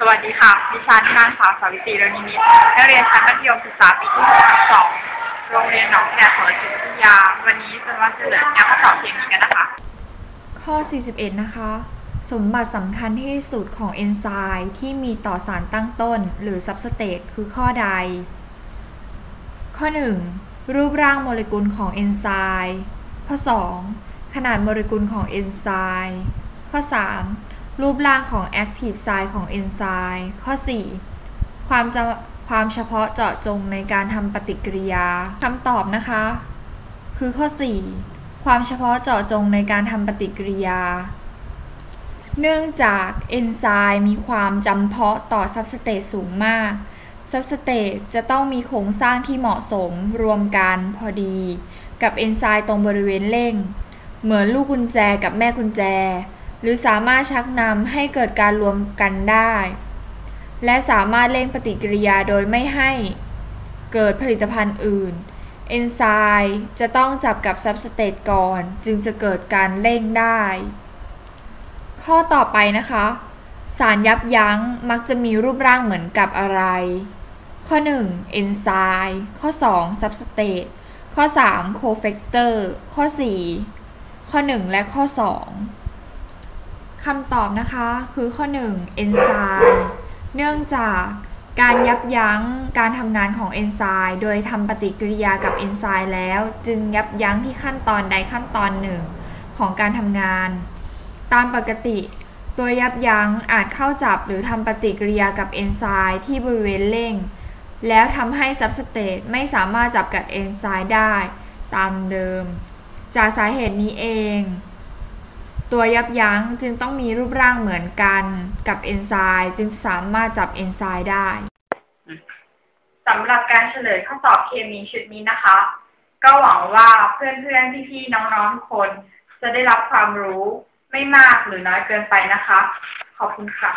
สวัสดีค่ะ ดิฉันนางสาวสาวิตรีเรนิมิตนักเรียนชั้นมัธยมศึกษาปีที่สองโรงเรียนหนองแขกของจิตวิทยา วันนี้จะมาเฉลยข้อสอบเคมีกันนะคะ ข้อ 41 นะคะ สมบัติสำคัญที่สุดของเอนไซม์ที่มีต่อสารตั้งต้น หรือซับสเตตคือข้อใด ข้อ 1. รูปร่างโมเลกุลของเอนไซม์ข้อ 2. ขนาดโมเลกุลของเอนไซม์ข้อ 3. รูปร่างของแอคทีฟไซม์ของเอนไซม์ข้อ 4. ความจะความเฉพาะเจาะจงในการทำปฏิกิริยาคำตอบนะคะ คือข้อ 4 ความเฉพาะเจาะจงในการทำปฏิกิริยา เนื่องจากเอนไซม์มีความจำเพาะต่อซับสเตตสูงมากซับสเตตจะต้องมีโครงสร้างที่เหมาะสมรวมกันพอดี กับเอนไซม์ตรงบริเวณเร่ง เหมือนลูกกุญแจกับแม่กุญแจ หรือสามารถชักนำให้เกิดการรวมกันได้ และสามารถเร่งปฏิกิริยาโดยไม่ให้เกิดผลิตภัณฑ์อื่น เอนไซม์จะต้องจับกับซับสเตตก่อน จึงจะเกิดการเร่งได้ ข้อต่อไปนะคะ สารยับยั้งมักจะมีรูปร่างเหมือนกับอะไร ข้อ 1. เอนไซม์ข้อ 2. ซับสเตตข้อ 3. โคเฟกเตอร์ ข้อ 4 ข้อ 1 และข้อ 2 คำตอบนะคะคือข้อ 1. เอนไซม์เนื่องจากการยับยั้งการทำงานของเอนไซม์โดยทำปฏิกิริยากับเอนไซม์แล้ว จึงยับยั้งที่ขั้นตอนใดขั้นตอนหนึ่งของการทำงาน ตามปกติ ตัวยับยั้งอาจเข้าจับหรือทำปฏิกิริยากับเอนไซม์ที่บริเวณเร่ง แล้วทำให้ซับสเตตไม่สามารถจับกับเอนไซม์ได้ ตามเดิม จากสาเหตุนี้เอง ตัวยับยั้งจึงต้องมีรูปร่างเหมือนกันกับเอนไซม์จึงสามารถจับเอนไซม์ได้สำหรับการเฉลยข้อสอบเคมีชุดนี้นะคะ ก็หวังว่าเพื่อนๆพี่ๆน้องๆทุกคน จะได้รับความรู้ไม่มากหรือน้อยเกินไปนะคะ ขอบคุณค่ะ